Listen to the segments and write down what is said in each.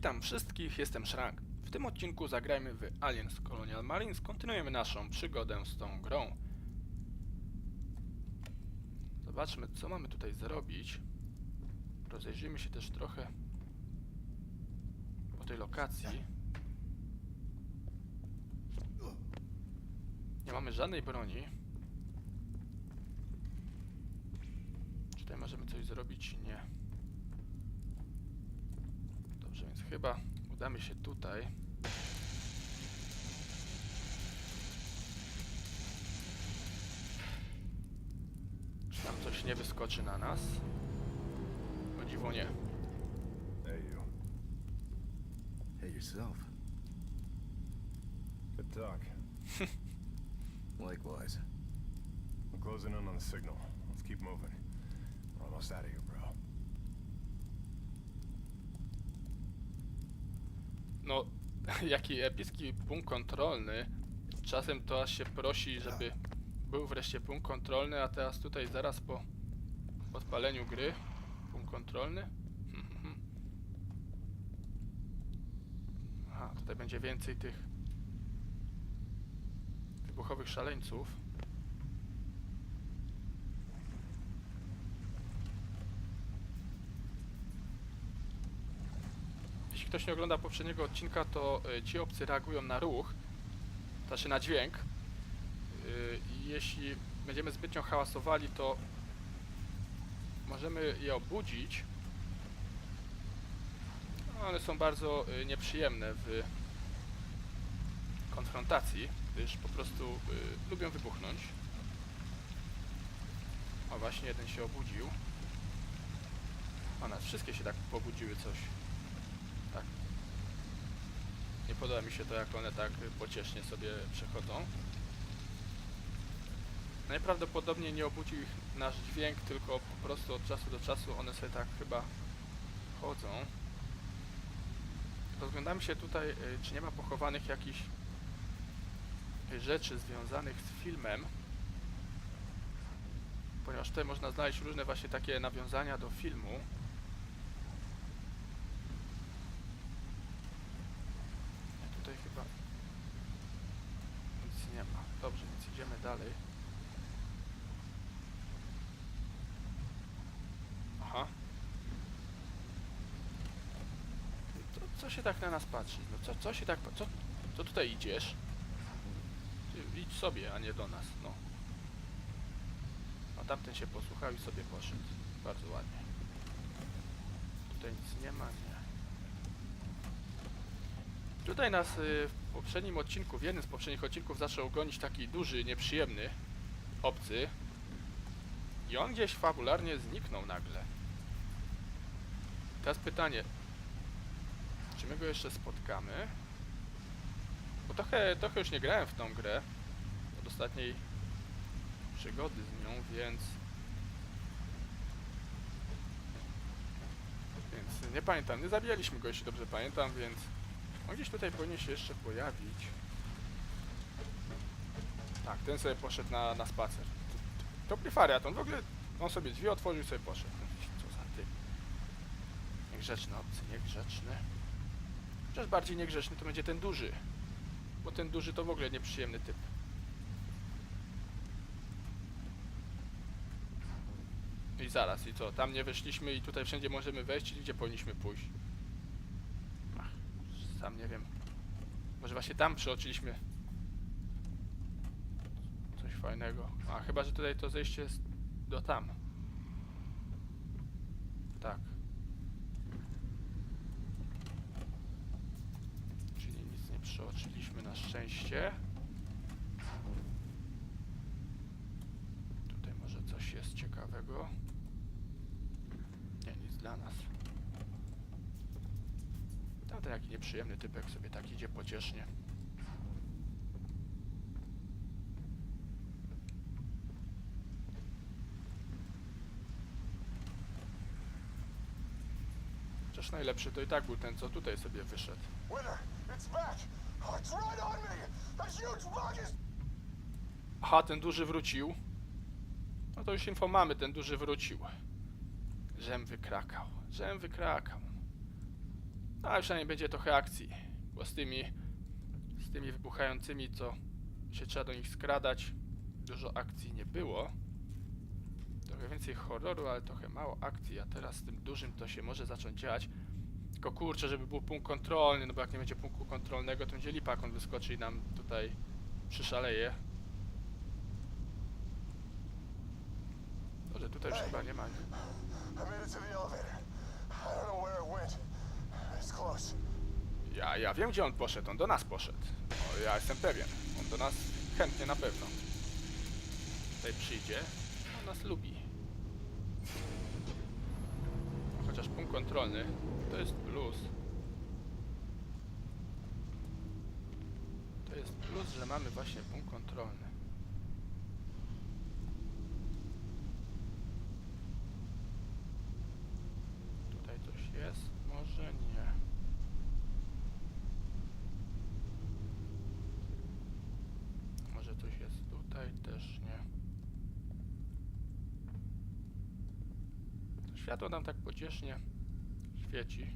Witam wszystkich, jestem Shrank. W tym odcinku zagrajmy w Aliens Colonial Marines. Kontynuujemy naszą przygodę z tą grą. Zobaczmy, co mamy tutaj zrobić. Rozejrzyjmy się też trochę po tej lokacji. Nie mamy żadnej broni. Czy tutaj możemy coś zrobić? Nie. Dobrze, więc chyba udamy się tutaj. Czy tam coś nie wyskoczy na nas? O dziwo nie. Hey, you. Hey, yourself. Good talk. Likewise. I'm closing in on the signal. Let's keep moving. We're almost out of here, bro. No, jaki epicki punkt kontrolny. Czasem to aż się prosi, żeby był wreszcie punkt kontrolny, a teraz tutaj zaraz po odpaleniu gry punkt kontrolny. Aha, tutaj będzie więcej tych wybuchowych szaleńców. Jeśli ktoś nie ogląda poprzedniego odcinka, to y, ci obcy reagują na ruch, znaczy na dźwięk. I jeśli będziemy zbytnio hałasowali, to możemy je obudzić. No, One są bardzo y, nieprzyjemne w konfrontacji, gdyż po prostu lubią wybuchnąć. O, właśnie jeden się obudził. O, nas wszystkie się tak pobudziły coś. Nie podoba mi się to, jak one tak pociesznie sobie przechodzą. Najprawdopodobniej nie obudził ich nasz dźwięk, tylko po prostu od czasu do czasu one sobie tak chyba chodzą. Rozglądamy się tutaj, y, czy nie ma pochowanych jakichś y, rzeczy związanych z filmem. Ponieważ tutaj można znaleźć różne właśnie takie nawiązania do filmu. Nie, tutaj chyba nic nie ma. Dobrze, więc idziemy dalej. Aha. To, co się tak na nas patrzy? No co, co się tak... Co, co tutaj idziesz? Ty, idź sobie, a nie do nas, no. A tamten się posłuchał i sobie poszedł. Bardzo ładnie. Tutaj nic nie ma, nie. Tutaj nas y, w poprzednim odcinku, w jednym z poprzednich odcinków zaczął gonić taki duży, nieprzyjemny obcy. I on gdzieś fabularnie zniknął nagle. Teraz pytanie. Czy my go jeszcze spotkamy? Bo trochę, trochę już nie grałem w tą grę. Od ostatniej przygody z nią, więc... Więc nie pamiętam, nie zabijaliśmy go, jeśli dobrze pamiętam, więc... On gdzieś tutaj powinien się jeszcze pojawić. Tak, ten sobie poszedł na, na spacer. To Plifariat, on w ogóle... On sobie drzwi otworzył i sobie poszedł. Co za ty. Niegrzeczny obcy, niegrzeczny. Chociaż bardziej niegrzeczny to będzie ten duży. Bo ten duży to w ogóle nieprzyjemny typ. I zaraz, i co? Tam nie weszliśmy i tutaj wszędzie możemy wejść, i gdzie powinniśmy pójść? Ach, sam nie wiem. Może właśnie tam przeoczyliśmy coś fajnego. A chyba, że tutaj to zejście jest do tam. Tak. Czyli nic nie przeoczyliśmy na szczęście. Tutaj może coś jest ciekawego. Nie, nic dla nas. Tamten jaki nieprzyjemny typek sobie tak idzie pociesznie. Najlepszy to i tak był ten, co tutaj sobie wyszedł. Aha, ten duży wrócił. No to już info mamy, ten duży wrócił. Żem wykrakał, żem wykrakał. No ale przynajmniej będzie trochę akcji. Bo z tymi, z tymi wybuchającymi, co się trzeba do nich skradać, dużo akcji nie było. Trochę więcej horroru, ale trochę mało akcji, a teraz z tym dużym to się może zacząć dziać. Tylko kurczę, żeby był punkt kontrolny, no bo jak nie będzie punktu kontrolnego, to będzie lipa, jak on wyskoczy i nam tutaj przyszaleje. Dobrze, tutaj już chyba nie ma. I made it to the elevator. I don't know where it went. It's close. Ja, ja wiem gdzie on poszedł, on do nas poszedł. O, ja jestem pewien. On do nas chętnie na pewno. Tutaj przyjdzie. On nas lubi. Chociaż punkt kontrolny to jest plus. To jest plus, że mamy właśnie punkt kontrolny. Tutaj coś jest? Może nie. Może coś jest tutaj? Też nie. Światło nam tak pociesznie świeci.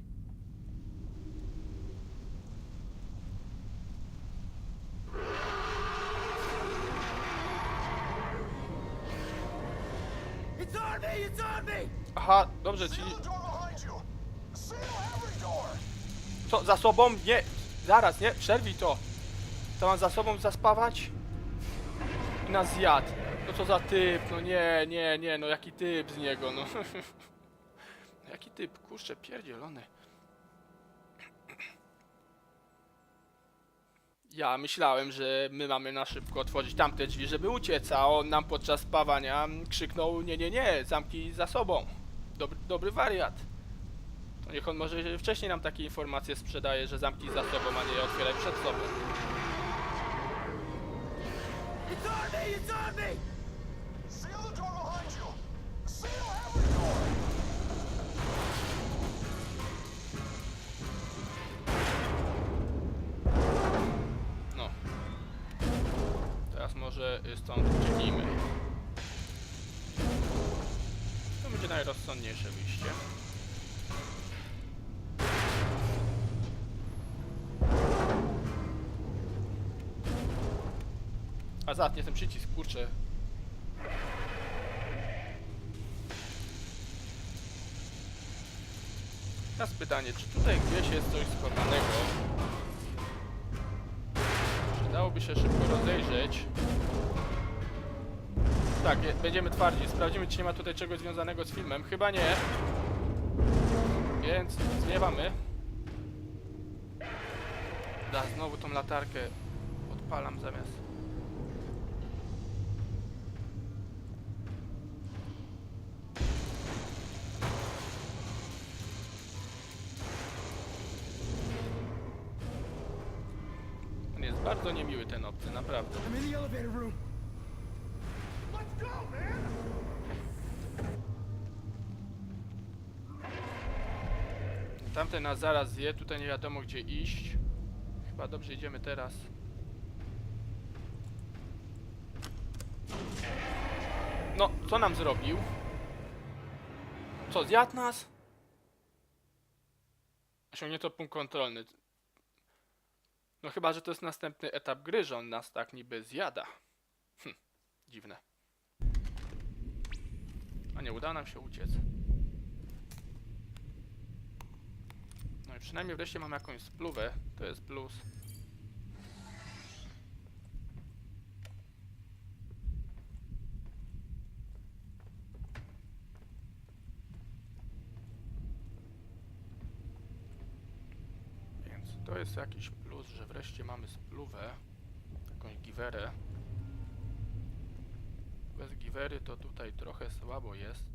It's on me! It's on me! Aha, dobrze, czyli co za sobą? Nie! Zaraz, nie? Przerwij to! To mam za sobą zaspawać? I nas zjadł. No co za typ, no nie, nie, nie, no jaki typ z niego, no. jaki typ, kurczę, pierdzielony. Ja myślałem, że my mamy na szybko otworzyć tamte drzwi, żeby uciec, a on nam podczas spawania krzyknął nie, nie, nie, zamknij za sobą. Dobry, dobry wariat. To niech on może wcześniej nam takie informacje sprzedaje, że zamknij za sobą, a nie otwieraj przed sobą. It's on me! It's on me! Stąd ucieknijmy. To będzie najrozsądniejsze wyjście. A zatnie ten przycisk, kurczę. Teraz pytanie, czy tutaj gdzieś jest coś schowanego? Przydałoby się szybko rozejrzeć. Tak, będziemy twardzi. Sprawdzimy, czy nie ma tutaj czegoś związanego z filmem. Chyba nie. Więc zmiewamy. Da, znowu tą latarkę odpalam zamiast. On jest bardzo niemiły ten obcy, naprawdę. I'm in the elevator room. Tamten nas zaraz zje, tutaj nie wiadomo gdzie iść. Chyba dobrze idziemy teraz. No, co nam zrobił? Co, zjadł nas? Osiągnięto punkt kontrolny. No chyba, że to jest następny etap gry, że on nas tak niby zjada. Hm, dziwne. Nie, uda nam się uciec. No i przynajmniej wreszcie mam jakąś spluwę, to jest plus. Więc to jest jakiś plus, że wreszcie mamy spluwę, jakąś giwerę. Bez giwery to tutaj trochę słabo jest.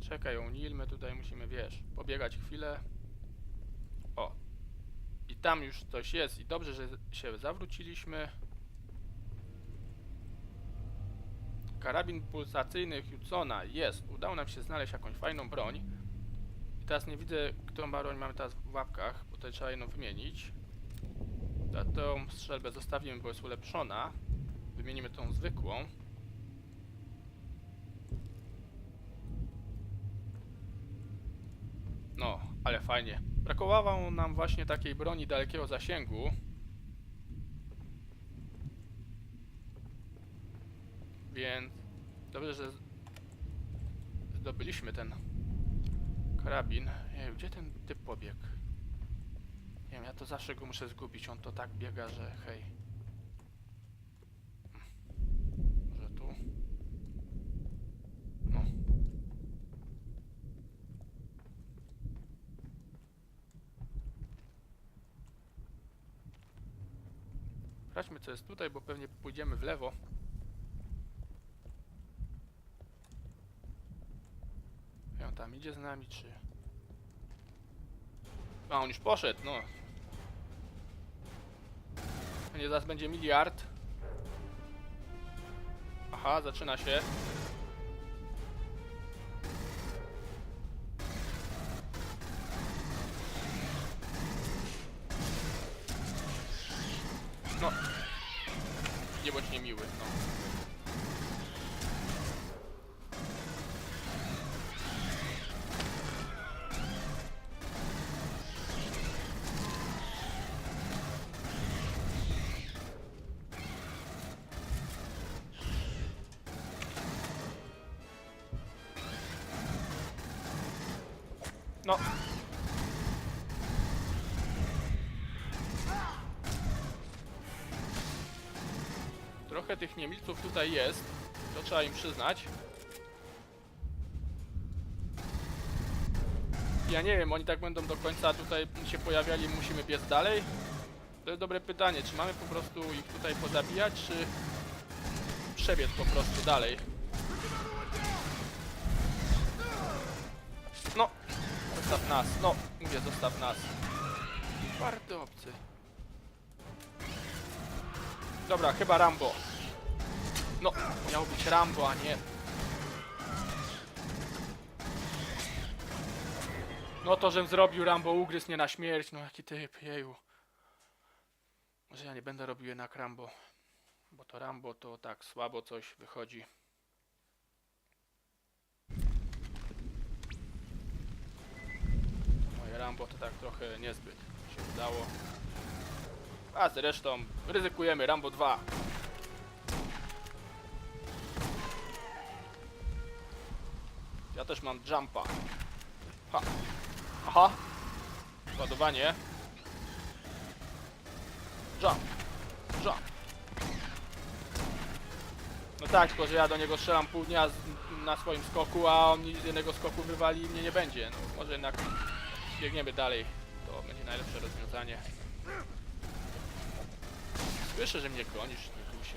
Czekaj, Unilmy, tutaj musimy, wiesz, pobiegać chwilę. O. I tam już coś jest i dobrze, że się zawróciliśmy. Karabin pulsacyjny Hudsona jest. Udało nam się znaleźć jakąś fajną broń. I teraz nie widzę, którą broń mamy teraz w łapkach, bo tutaj trzeba jedną wymienić. Tą strzelbę zostawimy, bo jest ulepszona. Wymienimy tą zwykłą. No, ale fajnie. Brakowało nam właśnie takiej broni dalekiego zasięgu. Więc dobrze, że zdobyliśmy ten karabin. Nie gdzie ten typ pobiegł? Nie wiem, ja to zawsze go muszę zgubić. On to tak biega, że hej. Może tu? No. Sprawdźmy co jest tutaj, bo pewnie pójdziemy w lewo. I on tam idzie z nami, czy... A, on już poszedł, no. Nie, zaraz będzie miliard. Aha, zaczyna się. No. Trochę tych niemilców tutaj jest, to trzeba im przyznać. Ja nie wiem, oni tak będą do końca tutaj się pojawiali, musimy biec dalej? To jest dobre pytanie, czy mamy po prostu ich tutaj pozabijać, czy przebiec po prostu dalej? No, zostaw nas, no, mówię, zostaw nas. Bardzo obcy. Dobra, chyba Rambo. No, miał być Rambo, a nie. No to, żem zrobił Rambo, ugryzł mnie na śmierć, no jaki typ, jeju. Może ja nie będę robił jednak Rambo. Bo to Rambo to tak słabo coś wychodzi. Rambo to tak trochę niezbyt się udało. A zresztą ryzykujemy Rambo 2. Ja też mam jumpa. Ha. Aha. Ładowanie. Jump. Jump. No tak, tylko że ja do niego strzelam pół dnia na swoim skoku, a on jednego skoku wywali i mnie nie będzie. No, może jednak biegniemy dalej. To będzie najlepsze rozwiązanie. Słyszę, że mnie gonisz, nie się.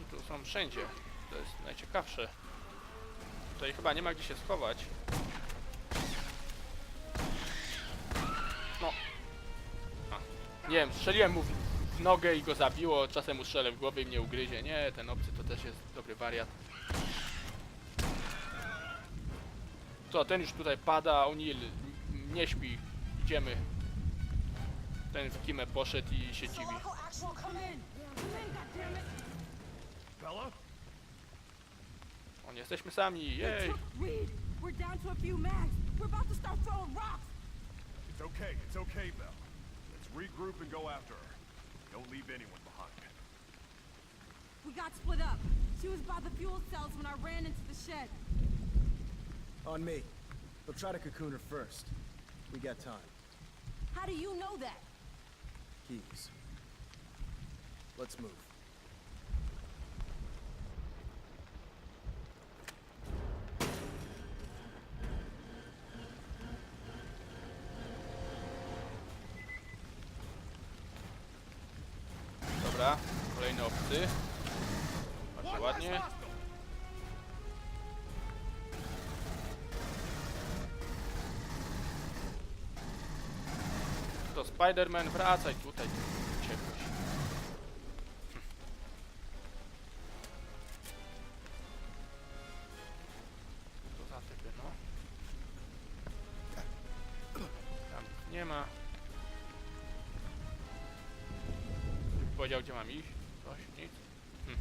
I tu są wszędzie. To jest najciekawsze. Tutaj chyba nie ma gdzie się schować. No. A. Nie wiem, strzeliłem mu w nogę i go zabiło, czasem mu strzelę w głowę i mnie ugryzie. Nie, ten obcy to też jest dobry wariat. Co, ten już tutaj pada, O'Neill nie śpi. Idziemy. Ten w kimę poszedł i się dziwi. O, nie jesteśmy sami, jej! We're down to a few mags! We're about to start throwing rocks! It's okay, it's okay, Bell. Let's regroup and go after her. Don't leave anyone behind. We got split up. She was by the fuel cells when I ran into the shed. On me. They'll try to cocoon her first. We got time. How do you know that? Keys. Let's move. Dobra, kolejny obcy. Bardzo ładnie. Spider-Man, wracaj tutaj, no. Nie ma. Powiedział, gdzie mam iść? Coś, nic. Hm.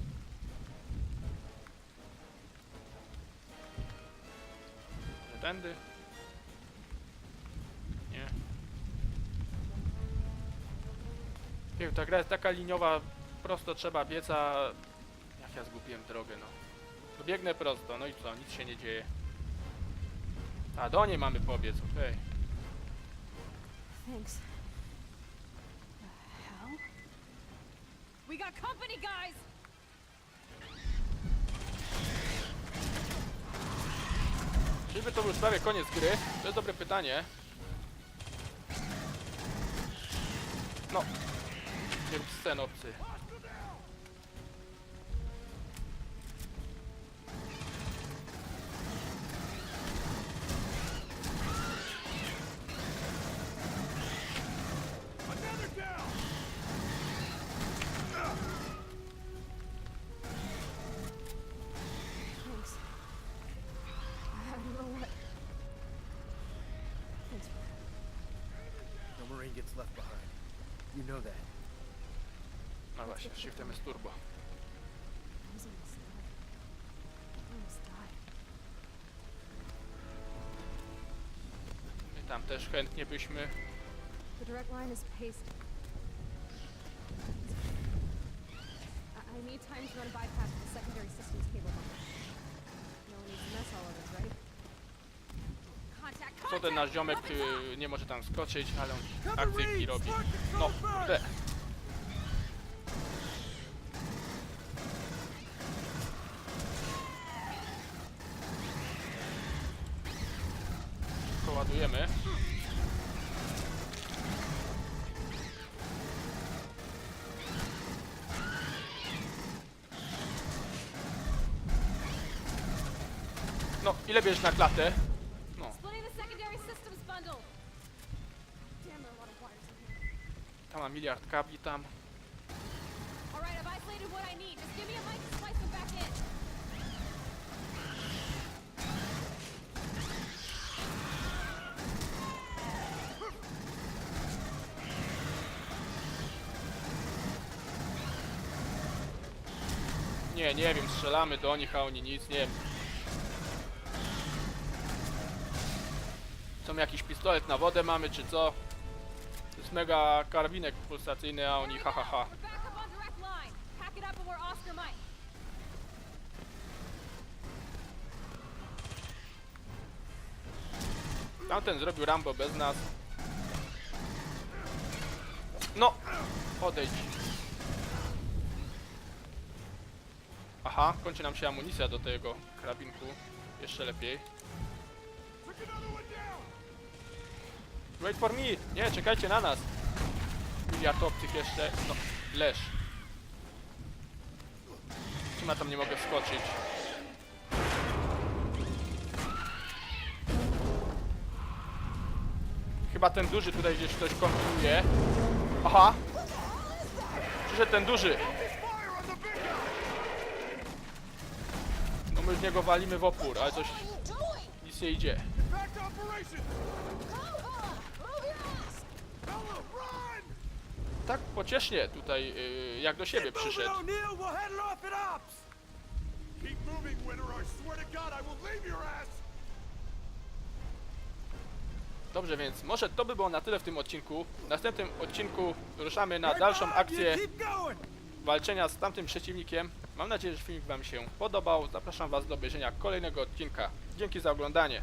Tędy? Nie wiem, ta gra jest taka liniowa, prosto trzeba biec, a... Jak ja zgubiłem drogę, no. To biegnę prosto, no i co, nic się nie dzieje. A, do niej mamy pobiec, okej. Thanks. The hell? We got company, guys! Czyżby to był prawie koniec gry? To jest dobre pytanie. No. Nie rób No właśnie, shiftem jest turbo. I tam też chętnie byśmy... The direct line is paced. I, I need time to run bypass the secondary systems cable bunker. No one needs to mess all of this, right? Contact, Co ten nasz ziomek y, nie może tam skoczyć, ale on akcyjki robi. No, kurde. Szybko ładujemy. No, ile bierzesz na klatę? No, tam ma miliard kabli tam. Alright, I've isolated what I need. Just give me a mic to splice them back in. Nie, nie wiem, strzelamy do nich, a oni nic, nie wiem. My jakiś pistolet na wodę mamy, czy co? To jest mega karabinek pulsacyjny, a oni ha ha ha. Tamten zrobił Rambo bez nas. No! Odejdź. Aha, kończy nam się amunicja do tego karabinku. Jeszcze lepiej. Wait for me! Nie, czekajcie na nas! Miliard obcych jeszcze. No, leż. Czym ja tam nie mogę wskoczyć? Chyba ten duży tutaj gdzieś ktoś kontruje. Aha! Przyszedł ten duży! No my z niego walimy w opór, ale coś... Nic nie idzie. Tak pociesznie tutaj, yy, jak do siebie przyszedł. Dobrze, więc może to by było na tyle w tym odcinku. W następnym odcinku ruszamy na dalszą akcję! Walczenia z tamtym przeciwnikiem. Mam nadzieję, że filmik Wam się podobał. Zapraszam Was do obejrzenia kolejnego odcinka. Dzięki za oglądanie.